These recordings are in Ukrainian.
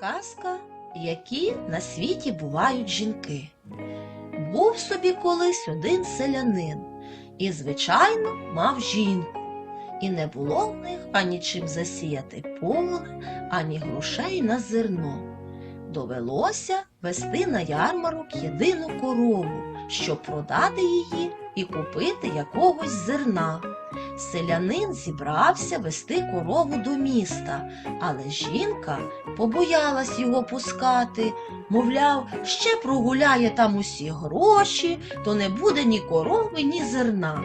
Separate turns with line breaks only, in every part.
Казка, які на світі бувають жінки. Був собі колись один селянин і, звичайно, мав жінку. І не було в них ані чим засіяти поле, ані грошей на зерно. Довелося вести на ярмарок єдину корову, щоб продати її і купити якогось зерна. Селянин зібрався вести корову до міста, але жінка побоялась його пускати, мовляв, ще прогуляє там усі гроші, то не буде ні корови, ні зерна.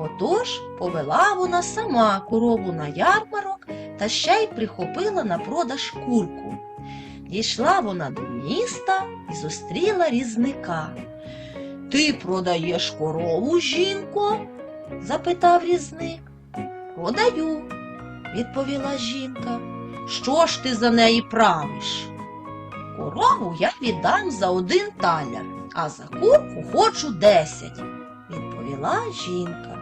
Отож повела вона сама корову на ярмарок та ще й прихопила на продаж курку. Дійшла вона до міста і зустріла різника. Ти продаєш корову, жінко? Запитав різник. Продаю, відповіла жінка. Що ж ти за неї правиш? Корову я віддам за один таляр, а за курку хочу десять, відповіла жінка.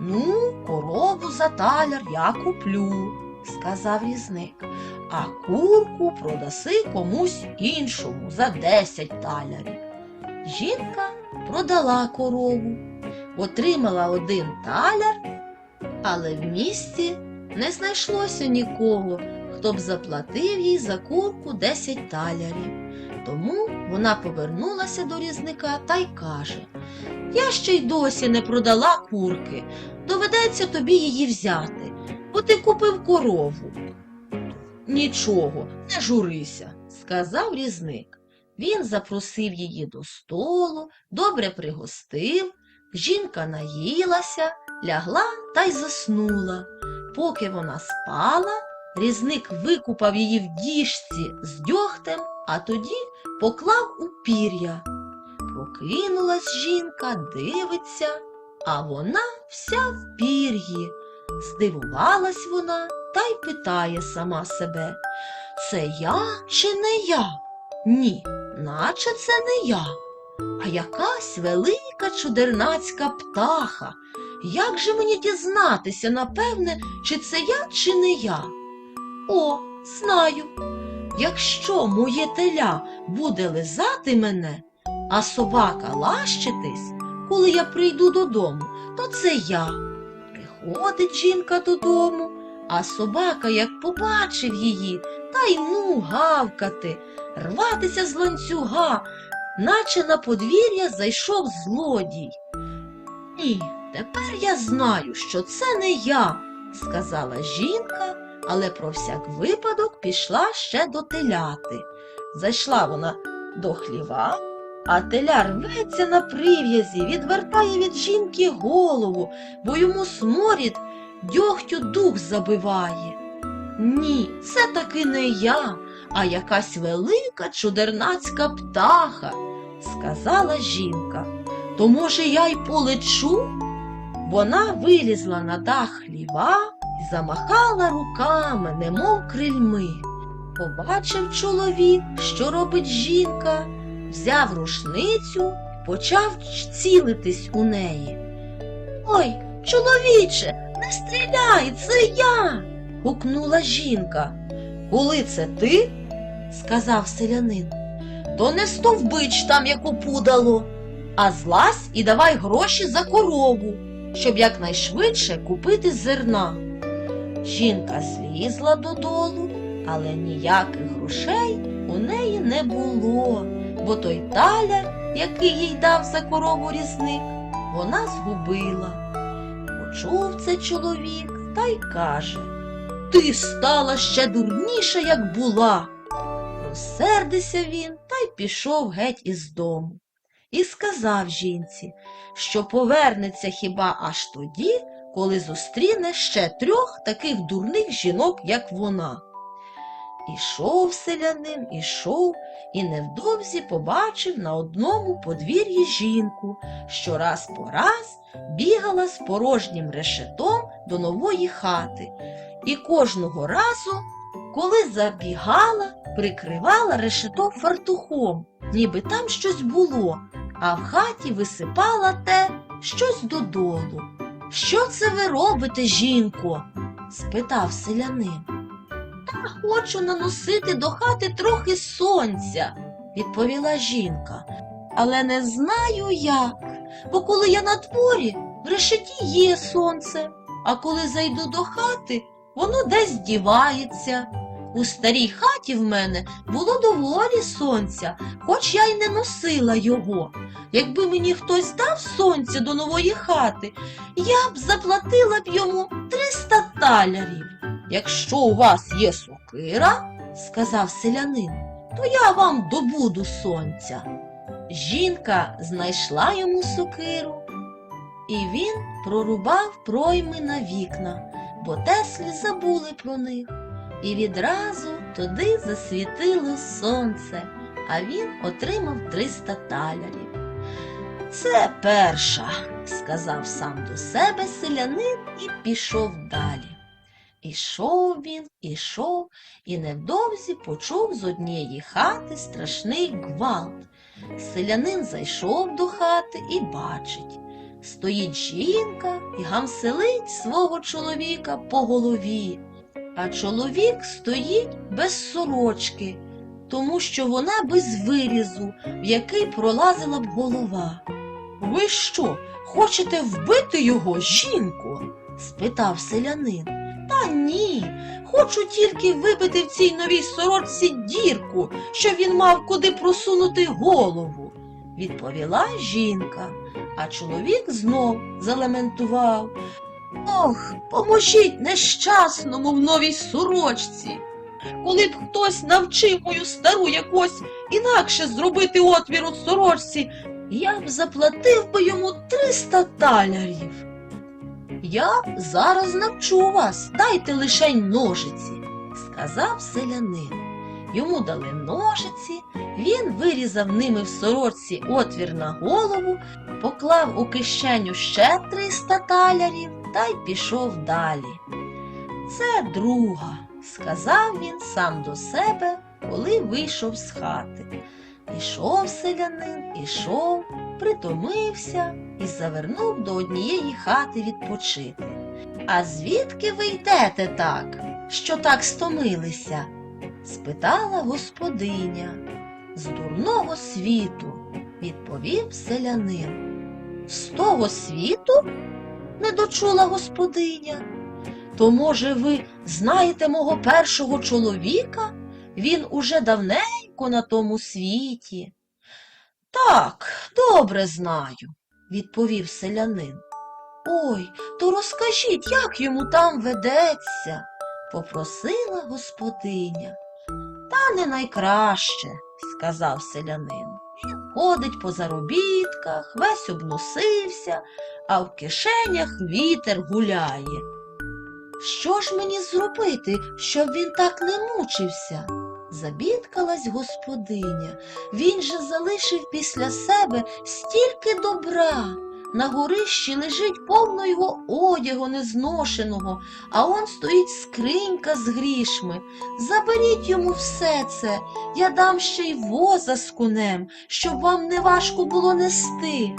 Ну, корову за таляр я куплю, сказав різник, а курку продаси комусь іншому за десять талярів. Жінка продала корову, отримала один таляр, але в місті не знайшлося нікого, хто б заплатив їй за курку 10 талярів. Тому вона повернулася до різника та й каже: Я ще й досі не продала курки, доведеться тобі її взяти, бо ти купив корову. Нічого, не журися, сказав різник. Він запросив її до столу, добре пригостив, жінка наїлася, лягла та й заснула. Поки вона спала, різник викупав її в діжці з дьогтем, а тоді поклав у пір'я. Прокинулась жінка, дивиться, а вона вся в пір'ї. Здивувалась вона та й питає сама себе, це я чи не я? Ні, наче це не я, а якась велика чудернацька птаха. Як же мені дізнатися, напевне, чи це я, чи не я? О, знаю. Якщо моє теля буде лизати мене, а собака лащитись, коли я прийду додому, то це я. Приходить жінка додому, а собака, як побачив її, та й ну гавкати, рватися з ланцюга, наче на подвір'я зайшов злодій. Ні, тепер я знаю, що це не я, сказала жінка, але про всяк випадок пішла ще до теляти. Зайшла вона до хліва, а теля рветься на прив'язі, відвертає від жінки голову, бо йому сморід дьогтю дух забиває. Ні, це таки не я, а якась велика чудернацька птаха, сказала жінка. То, може, я й полечу? Вона вилізла на дах хліва і замахала руками, немов крильми. Побачив чоловік, що робить жінка, взяв рушницю почав цілитись у неї. Ой, чоловіче, не стріляй, це я. гукнула жінка. Коли це ти? Сказав селянин. То не стовбич там, як опудало, а злазь і давай гроші за корову, щоб якнайшвидше купити зерна. Жінка злізла додолу, але ніяких грошей у неї не було, бо той таляр, який їй дав за корову різник, вона згубила. Почув це чоловік та й каже Ти стала ще дурніша, як була. Розсердився він та й пішов геть із дому. І сказав жінці, що повернеться хіба аж тоді, коли зустріне ще трьох таких дурних жінок, як вона. Ішов селянин, ішов і невдовзі побачив на одному подвір'ї жінку, що раз по раз бігала з порожнім решетом до нової хати, і кожного разу, коли забігала, прикривала решето фартухом, ніби там щось було, а в хаті висипала те щось додолу. Що це ви робите, жінко? спитав селянин. Та хочу наносити до хати трохи сонця, відповіла жінка. Але не знаю як, бо коли я на дворі, в решеті є сонце, а коли зайду до хати, воно десь дівається. У старій хаті в мене було доволі сонця, хоч я й не носила його. Якби мені хтось дав сонце до нової хати, я б заплатила б йому 300 талярів. Якщо у вас є сокира, сказав селянин, то я вам добуду сонця. Жінка знайшла йому сокиру, і він прорубав пройми на вікна, бо теслі забули про них. І відразу туди засвітило сонце, а він отримав 300 талярів. Це перша, сказав сам до себе селянин і пішов далі. Ішов він, ішов, і невдовзі почув з однієї хати страшний гвалт. Селянин зайшов до хати і бачить. Стоїть жінка і гамселить свого чоловіка по голові, а чоловік стоїть без сорочки, тому що вона без вирізу, в який пролазила б голова. Ви що, хочете вбити його, жінку? спитав селянин. Та ні, хочу тільки вибити в цій новій сорочці дірку, щоб він мав куди просунути голову, відповіла жінка, а чоловік знов залементував. Ох, поможіть нещасному в новій сорочці. Коли б хтось навчив мою стару якось інакше зробити отвір у сорочці, я б заплатив би йому 300 талярів. Я зараз навчу вас, дайте лишень ножиці, сказав селянин. Йому дали ножиці, він вирізав ними в сорочці отвір на голову, поклав у кишеню ще 300 талярів та й пішов далі. Це друга, сказав він сам до себе, коли вийшов з хати. Ішов селянин, ішов, притомився і завернув до однієї хати відпочити. А звідки ви йдете так, що так стомилися? спитала господиня. З дурного світу, відповів селянин. З того світу? Не дочула господиня. То, може, ви знаєте мого першого чоловіка? Він уже давненько на тому світі. Так, добре знаю, відповів селянин. Ой, то розкажіть, як йому там ведеться, попросила господиня. Та не найкраще, сказав селянин. Ходить по заробітках, весь обносився, а в кишенях вітер гуляє. Що ж мені зробити, щоб він так не мучився? Забідкалась господиня. Він же залишив після себе стільки добра. На горищі лежить повно його одягу незношеного, а он стоїть скринька з грішми. Заберіть йому все це, я дам ще й воза з конем, щоб вам не важко було нести.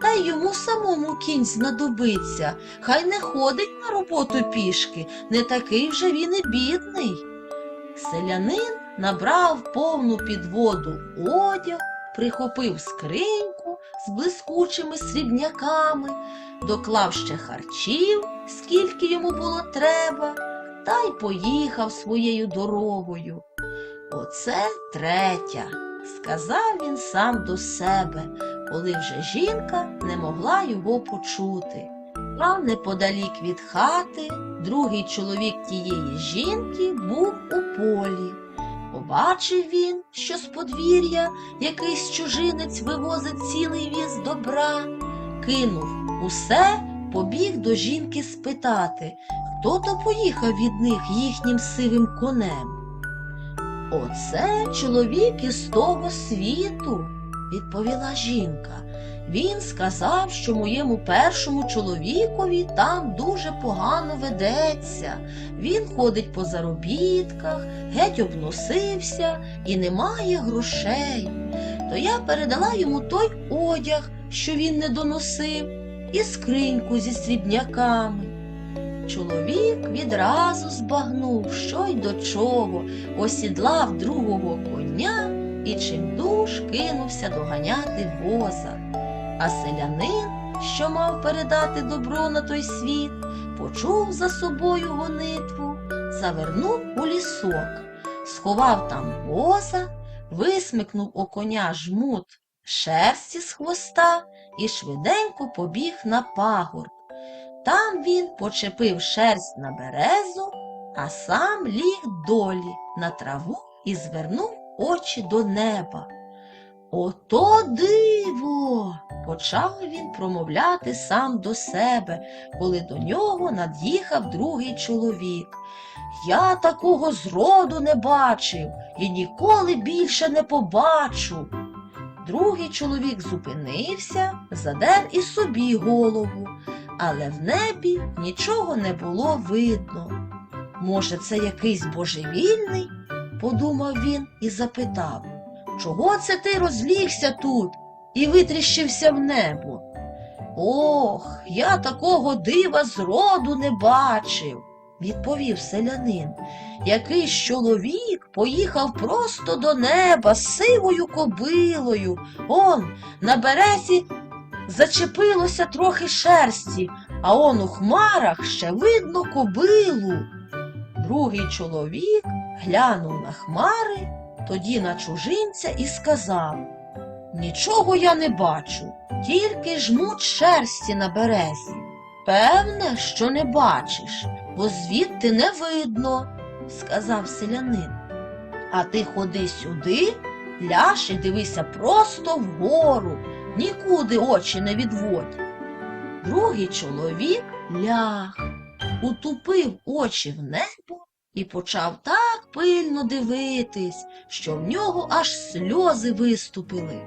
Та й йому самому кінь знадобиться, хай не ходить на роботу пішки, не такий вже він і бідний. Селянин набрав повну підводу одяг, прихопив скриньку з блискучими срібняками, доклав ще харчів, скільки йому було треба, та й поїхав своєю дорогою. Оце третя, сказав він сам до себе, коли вже жінка не могла його почути. Там неподалік від хати другий чоловік тієї жінки був у полі. Побачив він, що з подвір'я якийсь чужинець вивозить цілий віз добра, кинув усе, побіг до жінки спитати, хто то поїхав від них їхнім сивим конем. Оце чоловік із того світу, відповіла жінка. Він сказав, що моєму першому чоловікові там дуже погано ведеться. Він ходить по заробітках, геть обносився і не має грошей. То я передала йому той одяг, що він не доносив, і скриньку зі срібняками. Чоловік відразу збагнув, що й до чого, осідлав другого коня і чимдуж кинувся доганяти воза. А селянин, що мав передати добро на той світ, почув за собою гонитву, завернув у лісок, сховав там воза, висмикнув у коня жмут шерсті з хвоста і швиденько побіг на пагорб. Там він почепив шерсть на березу, а сам ліг долі на траву і звернув очі до неба. Ото диво! почав він промовляти сам до себе, коли до нього над'їхав другий чоловік. Я такого зроду не бачив і ніколи більше не побачу. Другий чоловік зупинився, задер і собі голову, але в небі нічого не було видно. Може, це якийсь божевільний? подумав він і запитав, чого це ти розлігся тут і витріщився в небо? Ох, я такого дива зроду не бачив, відповів селянин. Якийсь чоловік поїхав просто до неба з сивою кобилою. Он на березі зачепилося трохи шерсті, а он у хмарах ще видно кобилу. Другий чоловік глянув на хмари, тоді на чужинця і сказав Нічого я не бачу, тільки жмуть шерсті на березі. Певне, що не бачиш, бо звідти не видно, сказав селянин. А ти ходи сюди, ляж і дивися просто вгору, нікуди очі не відводь. Другий чоловік ляг, утупив очі в небо і почав так пильно дивитись, що в нього аж сльози виступили.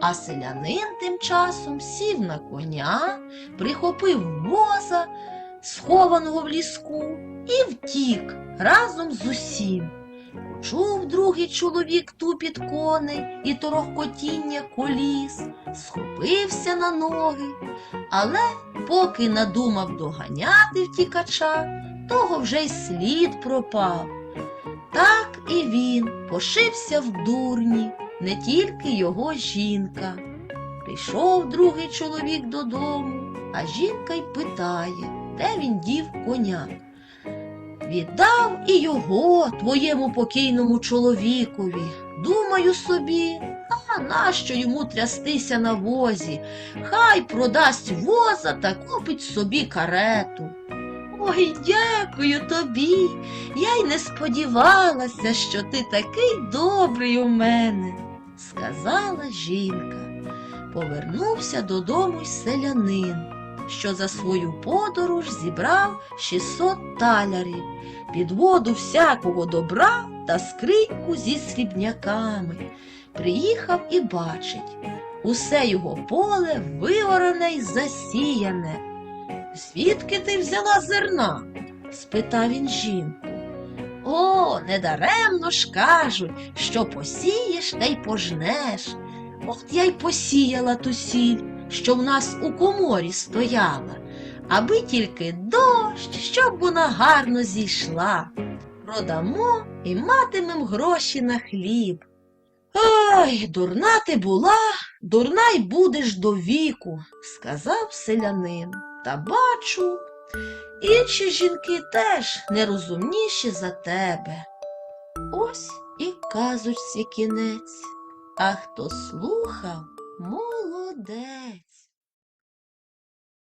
А селянин тим часом сів на коня, прихопив воза, схованого в ліску, і втік разом з усім. Почув другий чоловік тупіт коней і торохкотіння коліс, схопився на ноги, але поки надумав доганяти втікача, того вже й слід пропав. Так і він пошився в дурні, не тільки його жінка. Прийшов другий чоловік додому, а жінка й питає, де він дів коня. Віддав і його твоєму покійному чоловікові. Думаю собі, а нащо йому трястися на возі? Хай продасть воза та купить собі карету. Ой, дякую тобі. Я й не сподівалася, що ти такий добрий у мене, сказала жінка. Повернувся додому й селянин, що за свою подорож зібрав 600 талярів, під воду всякого добра та скриньку зі срібняками. Приїхав і бачить, усе його поле виорене й засіяне. Звідки ти взяла зерна? спитав він жінку. О, недаремно ж кажуть, що посієш та й пожнеш. От я й посіяла ту сіль, що в нас у коморі стояла, аби тільки дощ, щоб вона гарно зійшла. Продамо і матимем гроші на хліб. Ой, дурна ти була, дурна й будеш до віку, сказав селянин. Та бачу, інші жінки теж нерозумніші за тебе. Ось і казочці кінець, а хто слухав, молодець.